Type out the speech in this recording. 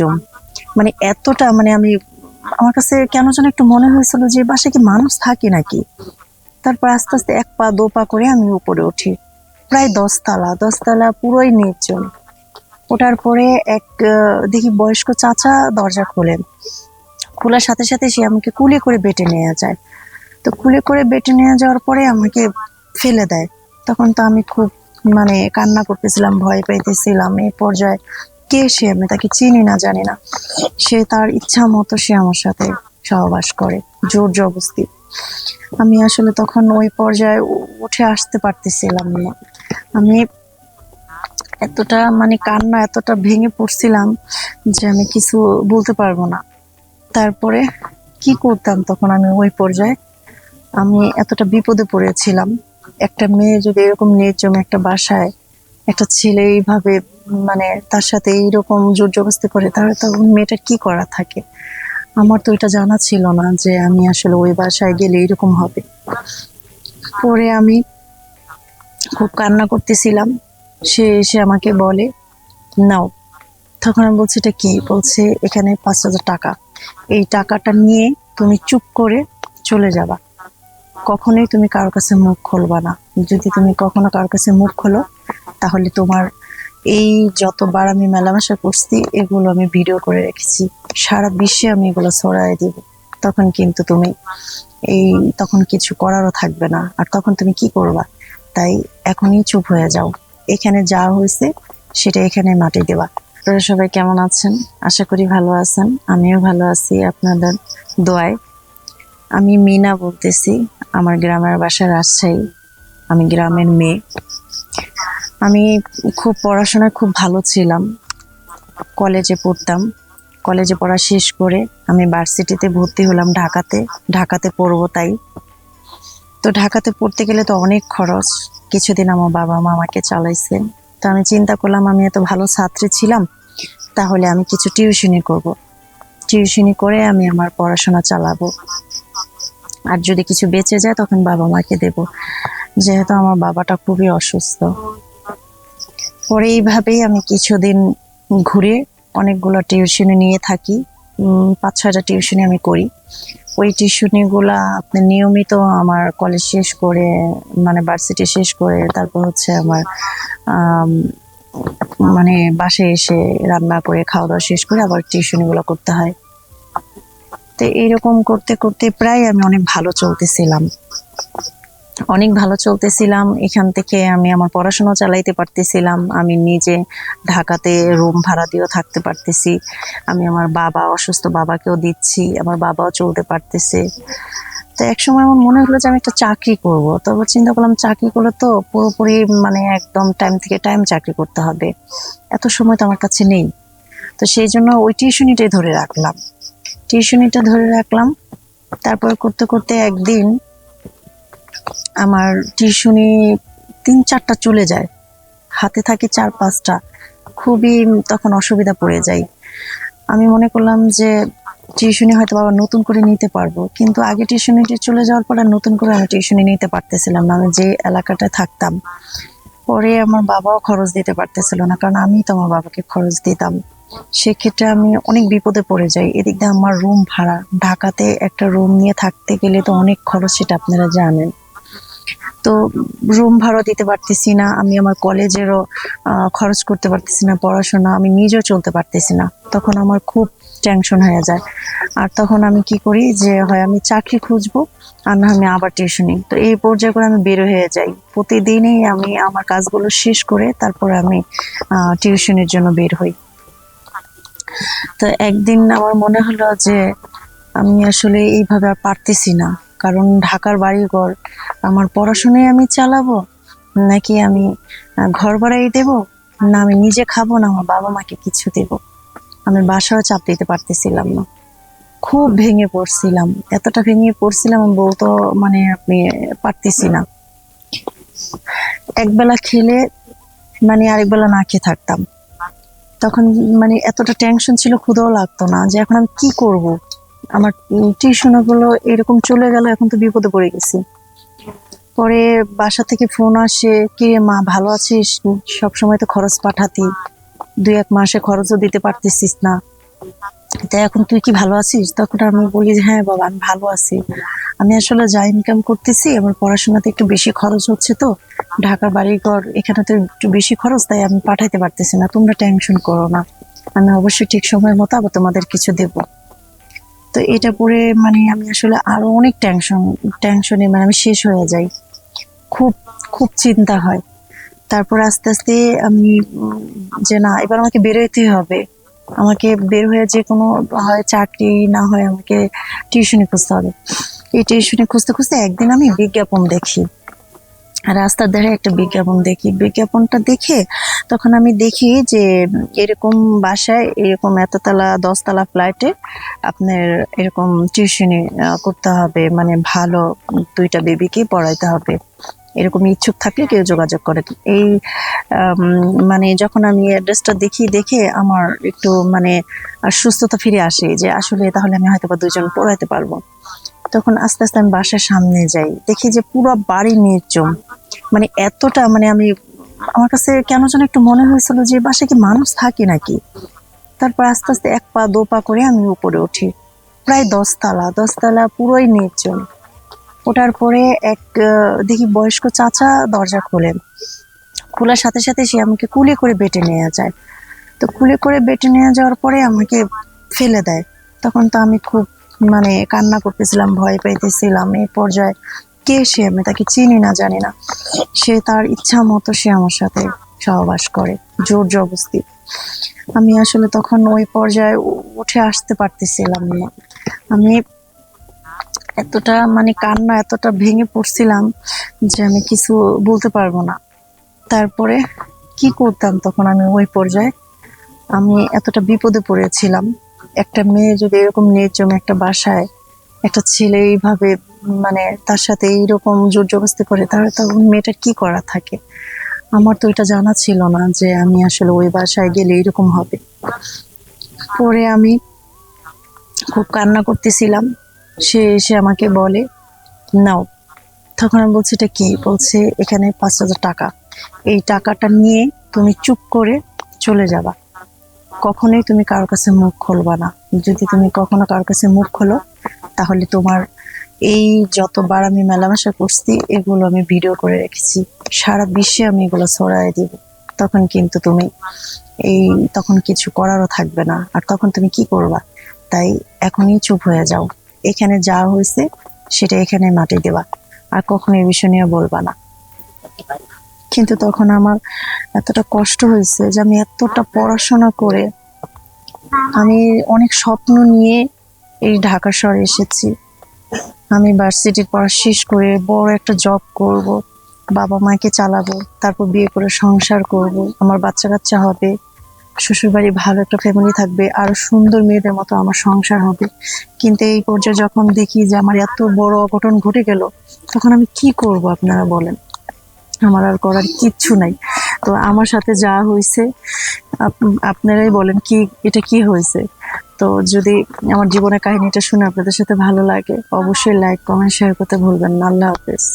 নির্জম মানে এতটা মানে আমি, আমার কাছে কেন যেন একটু মনে হয়েছিল যে বাসায় কি মানুষ থাকে নাকি? তারপর আস্তে আস্তে এক পা, দো পা করে আমি উপরে উঠি। প্রায় দশতলা দশতলা পুরোই নির্জন। ওঠার পরে এক, দেখি বয়স্ক চাচা দরজা খোলেন। খোলার সাথে সাথে সে আমাকে কুলে করে বেটে নিয়ে যায়। তো কুলে করে বেটে নিয়ে যাওয়ার পরে আমাকে ফেলে দেয়। তখন তো আমি খুব মানে কান্না করতেছিলাম, ভয় পাইতেছিলাম। এই পর্যায়ে কে সে আমি তাকে চিনি না, জানি না। সে তার ইচ্ছা মতো সে আমার সাথে সহবাস করে, জোর জবস্তি আমি আসলে তখন ওই পর্যায়ে উঠে আসতে পারতেছিলাম না। আমি এতটা মানে কান্না এতটা ভেঙে পড়ছিলাম যে আমি কিছু বলতে পারব না। তারপরে কি করতাম তখন আমি ওই পর্যায়ে? আমি এতটা বিপদে পড়েছিলাম। একটা মেয়ে যদি এরকম নির্জম একটা বাসায় একটা ছেলে এইভাবে মানে তার সাথে এইরকম জোর জবস্তি করে তাহলে তো মেয়েটার কি করা থাকে? আমার তো এটা জানা ছিল না যে আমি আসলে ওই বাসায় গেলে এরকম হবে। পরে আমি খুব কান্না করতেছিলাম। সে এসে আমাকে বলে, নাও। তখন আমি বলছি, এটা কি? বলছে, এখানে পাঁচ হাজার টাকা। এই টাকাটা নিয়ে তুমি চুপ করে চলে যাবা। কখনোই তুমি কারোর কাছে মুখ খুলবা না। যদি তুমি কখনো কারোর কাছে মুখ খোলো, তাহলে তোমার এই যতবার আমি মেলামেশা করছি, এগুলো আমি ভিডিও করে রেখেছি। সারা বিশ্বে আমি এগুলো ছড়াই দিব। তখন কিন্তু তুমি এই, তখন কিছু করারও থাকবে না। আর তখন তুমি কি করবা? তাই এখনই চুপ হয়ে যাও। এখানে যা হয়েছে, সেটা এখানে মাটি দেওয়া আপনারা সবাই কেমন আছেন? আশা করি ভালো আছেন। আমিও ভালো আছি আপনাদের দোয়ায়। আমি মিনা বলতেছি, আমার গ্রামের বাসা রাজশাহী। আমি গ্রামের মেয়ে। আমি খুব পড়াশোনায় খুব ভালো ছিলাম। কলেজে পড়তাম। কলেজে পড়া শেষ করে আমি ভার্সিটিতে ভর্তি হলাম ঢাকাতে। ঢাকাতে পড়ব তাই। তো ঢাকাতে পড়তে গেলে তো অনেক খরচ। কিছুদিন আমার বাবা মা আমাকে চালাইছেন। তো আমি চিন্তা করলাম, আমি এত ভালো ছাত্রী ছিলাম, তাহলে আমি কিছু টিউশনি করব। টিউশনি করে আমি আমার পড়াশোনা চালাবো। আর যদি কিছু বেঁচে যায়, তখন বাবা মাকে দেব। যেহেতু আমার বাবাটা খুবই অসুস্থ। পরে এইভাবেই আমি কিছুদিন ঘুরে অনেকগুলো টিউশনি নিয়ে থাকি। পাঁচ ছয়টা টিউশনি আমি করি। ওই টিউশনি গুলা আপনার নিয়মিত আমার কলেজ শেষ করে মানে ভার্সিটি শেষ করে তারপর হচ্ছে আমার আম, মানে বাসায় এসে রান্না করে খাওয়া দাওয়া শেষ করে আবার টিউশনি গুলো করতে হয়। তো এইরকম করতে করতে প্রায় আমি অনেক ভালো চলতেছিলাম। অনেক ভালো চলতেছিলাম। এখান থেকে আমি আমার পড়াশোনা চালাইতে পারতেছিলাম। আমি নিজে ঢাকাতে রুম ভাড়া দিয়েও থাকতে পারতেছি। আমি আমার বাবা, অসুস্থ বাবাকেও দিচ্ছি। আমার বাবাও চলতে পারতেছে। তো এক সময় আমার মনে হলো যে আমি একটা চাকরি করব। তবে চিন্তা করলাম, চাকরি করলে তো পুরোপুরি মানে একদম টাইম থেকে টাইম চাকরি করতে হবে। এত সময় তো আমার কাছে নেই। তো সেই জন্য ওই টিউশনিটাই ধরে রাখলাম। টিউশনিটা ধরে রাখলাম। তারপর করতে করতে একদিন আমার টিউশনি তিন, চারটা চলে যায়। হাতে থাকে চার, পাঁচটা। খুবই তখন অসুবিধা পড়ে যায় আমি মনে করলাম যে টিউশনি হয়তো বাবা নতুন করে নিতে পারব। কিন্তু আগে টিউশনিটি চলে যাওয়ার পর আর নতুন করে আমি টিউশনি নিতে পারতেছিলাম না। আমি যে এলাকাটায় থাকতাম, পরে আমার বাবাও খরচ দিতে পারতেছিল না। কারণ আমি তো আমার বাবাকে খরচ দিতাম। সেক্ষেত্রে আমি অনেক বিপদে পড়ে যাই। এদিক দিয়ে আমার রুম ভাড়া। ঢাকাতে একটা রুম নিয়ে থাকতে গেলে তো অনেক খরচ, সেটা আপনারা জানেন। তো রুম ভাড়া দিতে পারতেছি না, আমি আমার কলেজেরও খরচ করতে পারতেছি না, পড়াশোনা, আমি নিজেও চলতে পারতেছি না। তখন আমার খুব টেনশন হয়ে যায়। আর তখন আমি কি করি যে, হয় আমি চাকরি খুঁজবো, আর না আমি আবার টিউশনি তো এই পর্যায়ে করে আমি বের হয়ে যাই। প্রতিদিনই আমি আমার কাজগুলো শেষ করে তারপরে আমি টিউশনের জন্য বের হই। তো একদিন আমার মনে হলো যে, আমি আসলে এইভাবে আর পারতেছি না। কারণ ঢাকার বাড়িঘর আমার পড়াশোনায় আমি চালাবো? নাকি আমি ঘর ভাড়াই দেব? না, আমি নিজে খাব না, আমার বাবা মাকে কিছু দেব। আমি বাসাও চাপ দিতে পারতেছিলাম না। খুব ভেঙে পড়ছিলাম। এতটা ভেঙে পড়ছিলাম বলতো মানে আপনি পারতেছি না। একবেলা খেলে মানে আরেকবেলা না খেয়ে থাকতাম। তখন মানে এতটা টেনশন ছিল ক্ষুদাও লাগতো না যে এখন আমি কি করব? আমার টিউশনগুলো এরকম চলে গেল, এখন তো বিপদে পড়ে গেছি। পরে বাসা থেকে ফোন আসে, কি মা, ভালো আছিস? সব সময় তো খরচ পাঠাতি। দুই এক মাসে খরচও দিতে পারতেছিস না। তা এখন তুই কি ভালো আছিস? তখন আমি বলি যে হ্যাঁ বাবা, আমি ভালো আছি। আমি আসলে যা ইনকাম করতেছি, আমার পড়াশোনাতে একটু বেশি খরচ হচ্ছে তো। ঢাকার বাড়িঘর, এখানে তো একটু বেশি খরচ, তাই আমি পাঠাইতে পারতেছি না। তোমরা টেনশন করো না। আমি অবশ্যই ঠিক সময়ের মতো আবার তোমাদের কিছু দেব। তো এটা পরে মানে আমি আসলে আরও অনেক টেনশন টেনশনে মানে আমি শেষ হয়ে যাই। খুব খুব চিন্তা হয়। তারপর আস্তে আস্তে আমি, যে না, এবার আমাকে বেরোতেই হবে। আমাকে বের হয়ে যে কোনো হয় চাকরি, না হয় আমাকে টিউশনি খুঁজতে হবে। এই টিউশনি খুঁজতে খুঁজতে একদিন আমি বিজ্ঞাপন দেখি। রাস্তার ধারে একটা বিজ্ঞাপন দেখি। বিজ্ঞাপনটা দেখে তখন আমি দেখি যে এরকম বাসায় এরকম এততলা, দশতলা ফ্ল্যাটে আপনার এরকম টিউশনি করতে হবে। মানে ভালো দুইটা বেবিকে পড়াইতে হবে। এরকম ইচ্ছুক থাকলে কেউ যোগাযোগ করে। এই মানে যখন আমি অ্যাড্রেসটা দেখি, দেখে আমার একটু মানে সুস্থতা ফিরে আসে যে আসলে তাহলে আমি হয়তো বা দুজন পড়াইতে পারব। তখন আস্তে আস্তে আমি বাসার সামনে যাই। দেখি যে পুরো বাড়ি নির্জন। মানে এতটা মানে আমি, আমার কাছে কেন যেন একটু মনে হয়েছিল যে বাসায় কি মানুষ থাকে নাকি? তারপর আস্তে আস্তে এক পা, দো পা করে আমি উপরে উঠি। প্রায় দশতলা। দশতলা পুরোই নির্জন। ওঠার পরে এক দেখি বয়স্ক চাচা দরজা খোলেন। খোলার সাথে সাথে সে আমাকে কুলে করে বেটে নিয়ে যায়। তো কুলে করে বেটে নিয়ে যাওয়ার পরে আমাকে ফেলে দেয়। তখন তো আমি খুব মানে কান্না করতেছিলাম, ভয় পাইতেছিলাম। এই পর্যায়ে কে সে আমি তাকে চিনি না, জানি না। সে তার ইচ্ছা মতো সে আমার সাথে সহবাস করে, জোর জবস্তি আমি আসলে তখন ওই পর্যায়ে উঠে আসতে পারতেছিলাম না। আমি এতটা মানে কান্না, এতটা ভেঙে পড়ছিলাম যে আমি কিছু বলতে পারব না। তারপরে কি করতাম তখন আমি ওই পর্যায়ে? আমি এতটা বিপদে পড়েছিলাম। একটা মেয়ে যদি এরকম নির্জম একটা বাসায় একটা ছেলে এইভাবে মানে তার সাথে এইরকম জোর জবস্তি করে, তাহলে তো মেয়েটার কি করা থাকে? আমার তো এটা জানা ছিল না যে আমি আসলে ওই বাসায় গেলে এরকম হবে। পরে আমি খুব কান্না করতেছিলাম। সে এসে আমাকে বলে, নাও। তখন আমি বলছি, এটা কি? বলছে, এখানে পাঁচ হাজার টাকা। এই টাকাটা নিয়ে তুমি চুপ করে চলে যাবা। কখনোই তুমি কারোর কাছে মুখ খুলবা না। যদি তুমি কখনো কারোর কাছে মুখ খোলো, তাহলে তোমার এই যতবার আমি মেলামেশা করছি, এগুলো আমি ভিডিও করে রেখেছি। সারা বিশ্বে আমি এগুলো ছড়াই দিব। তখন কিন্তু তুমি এই, তখন কিছু করারও থাকবে না। আর তখন তুমি কি করবা? তাই এখনই চুপ হয়ে যাও। এখানে যা হয়েছে সেটা এখানে মাটি দেবা আর কখনো এই বিষয় নিয়ে বলবা না। কিন্তু তখন আমার এতটা কষ্ট হয়েছে যে আমি এতটা পড়াশোনা করে আমি অনেক স্বপ্ন নিয়ে এই ঢাকা শহরে এসেছি। আমি ভার্সিটির পড়া শেষ করে বড় একটা জব করব বাবা মাকে চালাবো, তারপর বিয়ে করে সংসার করব, আমার বাচ্চা কাচ্চা হবে। শ্বশুরবাড়ি ভালো একটা ফ্যামিলি থাকবে, আরও সুন্দর মেয়েদের মতো আমার সংসার হবে। কিন্তু এই পর্যায়ে যখন দেখি যে আমার এত বড় অঘটন ঘটে গেল, তখন আমি কি করব আপনারা বলেন? আমার আর করার কিচ্ছু নাই। তো আমার সাথে যা হয়েছে, আপ- আপনারাই বলেন কি, এটা কি হয়েছে? তো যদি আমার জীবনের কাহিনীটা শুনে আপনাদের সাথে ভালো লাগে, অবশ্যই লাইক কমেন্ট শেয়ার করতে ভুলবেন না। আল্লাহ হাফেজ।